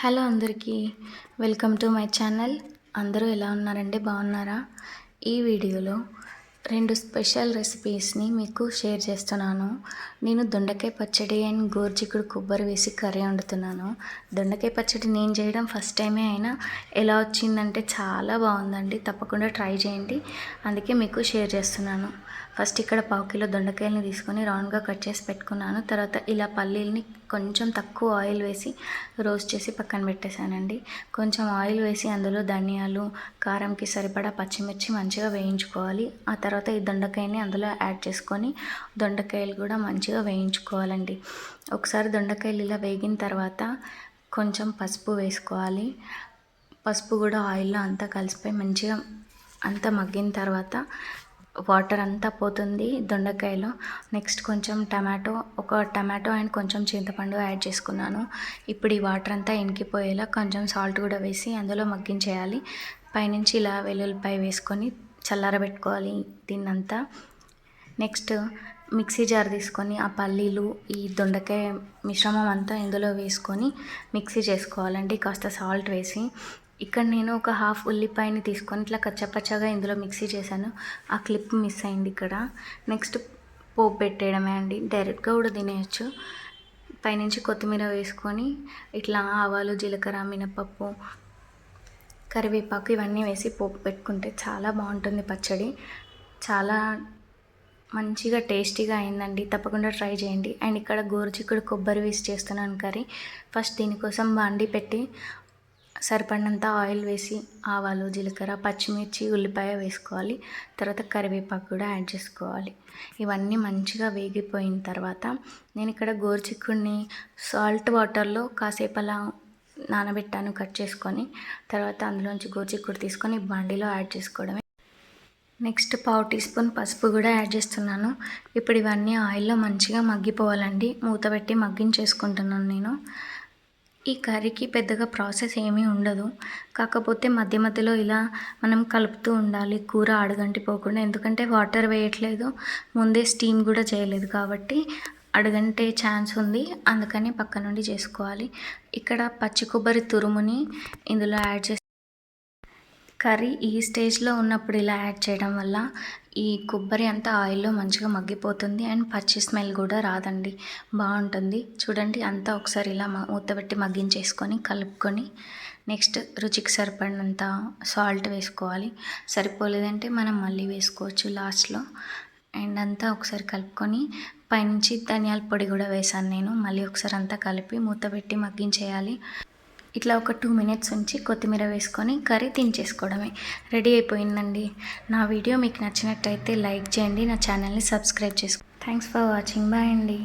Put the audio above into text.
Hello అందరికీ. Welcome to my channel. అందరూ ఎలా ఉన్నారండి? బాగున్నారా? ఈ వీడియోలో రెండు స్పెషల్ రెసిపీస్ని మీకు షేర్ చేస్తున్నాను. నేను దొండకాయ పచ్చడి అండ్ గోర్చిక్కుడు కొబ్బరి వేసి కర్రీ వండుతున్నాను. దొండకాయ పచ్చడి నేను చేయడం ఫస్ట్ టైమే అయినా ఎలా వచ్చిందంటే చాలా బాగుందండి. తప్పకుండా ట్రై చేయండి. అందుకే మీకు షేర్ చేస్తున్నాను. ఫస్ట్ ఇక్కడ పావు కిలో దొండకాయలని తీసుకొని రౌండ్గా కట్ చేసి పెట్టుకున్నాను. తర్వాత ఇలా పల్లీలని కొంచెం తక్కువ ఆయిల్ వేసి రోస్ట్ చేసి పక్కన పెట్టేశానండి. కొంచెం ఆయిల్ వేసి అందులో ధనియాలు కారంకి సరిపడా పచ్చిమిర్చి మంచిగా వేయించుకోవాలి. ఆ తర్వాత ఈ దొండకాయని అందులో యాడ్ చేసుకొని దొండకాయలు కూడా మంచిగా వేయించుకోవాలండి. ఒకసారి దొండకాయలు ఇలా వేగిన తర్వాత కొంచెం పసుపు వేసుకోవాలి. పసుపు కూడా ఆయిల్లో అంతా కలిసిపోయి మంచిగా అంతా మగ్గిన తర్వాత వాటర్ అంతా పోతుంది దొండకాయలో. నెక్స్ట్ కొంచెం టమాటో ఒక టమాటో అండ్ కొంచెం చింతపండు యాడ్ చేసుకున్నాను. ఇప్పుడు ఈ వాటర్ అంతా ఇంకిపోయేలా కొంచెం సాల్ట్ కూడా వేసి అందులో మగ్గించేయాలి. పైనుంచి ఇలా వెల్లుల్లిపాయ వేసుకొని చల్లారబెట్టుకోవాలి దీన్నంతా. నెక్స్ట్ మిక్సీ జార్ తీసుకొని ఆ పల్లీలు ఈ దొండకాయ మిశ్రమం అంతా ఇందులో వేసుకొని మిక్సీ చేసుకోవాలండి. కాస్త సాల్ట్ వేసి ఇక్కడ నేను ఒక హాఫ్ ఉల్లిపాయని తీసుకొని ఇట్లా కచ్చపచ్చగా ఇందులో మిక్సీ చేశాను. ఆ క్లిప్ మిస్ అయింది ఇక్కడ. నెక్స్ట్ పోపు పెట్టేయడమే అండి. డైరెక్ట్గా కూడా తినేయచ్చు. పైనుంచి కొత్తిమీర వేసుకొని ఇట్లా ఆవాలు జీలకర్ర మినపప్పు కరివేపాకు ఇవన్నీ వేసి పోపు పెట్టుకుంటే చాలా బాగుంటుంది పచ్చడి. చాలా మంచిగా టేస్టీగా అయిందండి. తప్పకుండా ట్రై చేయండి. అండ్ ఇక్కడ గోరుచిక్కుడు కొబ్బరి వేసి చేస్తున్నాను కర్రీ. ఫస్ట్ దీనికోసం బాండి పెట్టి సరిపడినంత ఆయిల్ వేసి ఆవాలు జీలకర్ర పచ్చిమిర్చి ఉల్లిపాయ వేసుకోవాలి. తర్వాత కరివేపాకు కూడా యాడ్ చేసుకోవాలి. ఇవన్నీ మంచిగా వేగిపోయిన తర్వాత నేను ఇక్కడ గోరుచిక్కుడిని సాల్ట్ వాటర్లో కాసేపు అలా నానబెట్టాను కట్ చేసుకొని. తర్వాత అందులోంచి గోరుచిక్కుడు తీసుకొని బండిలో యాడ్ చేసుకోవడమే. నెక్స్ట్ పావు టీ స్పూన్ పసుపు కూడా యాడ్ చేస్తున్నాను. ఇప్పుడు ఇవన్నీ ఆయిల్లో మంచిగా మగ్గిపోవాలండి. మూత పెట్టి మగ్గించేసుకుంటున్నాను నేను. ఈ కర్రీకి పెద్దగా ప్రాసెస్ ఏమీ ఉండదు. కాకపోతే మధ్య మధ్యలో ఇలా మనం కలుపుతూ ఉండాలి. కూర అడగంటిపోకుండా ఎందుకంటే వాటర్ వేయట్లేదు. ముందే స్టీమ్ కూడా చేయలేదు కాబట్టి అడగంటే ఛాన్స్ ఉంది. అందుకని పక్క నుండి చేసుకోవాలి. ఇక్కడ పచ్చి కొబ్బరి తురుముని ఇందులో యాడ్ చేసి కర్రీ ఈ స్టేజ్లో ఉన్నప్పుడు ఇలా యాడ్ చేయడం వల్ల ఈ కొబ్బరి అంతా ఆయిల్లో మంచిగా మగ్గిపోతుంది అండ్ పచ్చి స్మెల్ కూడా రాదండి. బాగుంటుంది. చూడండి అంతా ఒకసారి ఇలా మూతబెట్టి మగ్గించేసుకొని కలుపుకొని నెక్స్ట్ రుచికి సరిపడినంత సాల్ట్ వేసుకోవాలి. సరిపోలేదంటే మనం మళ్ళీ వేసుకోవచ్చు లాస్ట్లో. అండ్ అంతా ఒకసారి కలుపుకొని పైనుంచి ధనియాల పొడి కూడా వేసాను నేను. మళ్ళీ ఒకసారి అంతా కలిపి మూత పెట్టి మగ్గించేయాలి. ఇట్లా ఒక టూ మినిట్స్ ఉంచి కొత్తిమీర వేసుకొని కర్రీ తినేసుకోవడమే రెడీ అయిపోయిందండి. నా వీడియో మీకు నచ్చినట్టయితే లైక్ చేయండి నా ఛానల్ని సబ్స్క్రైబ్ చేసుకో థ్యాంక్స్ ఫర్ వాచింగ్. బాయ్ అండి.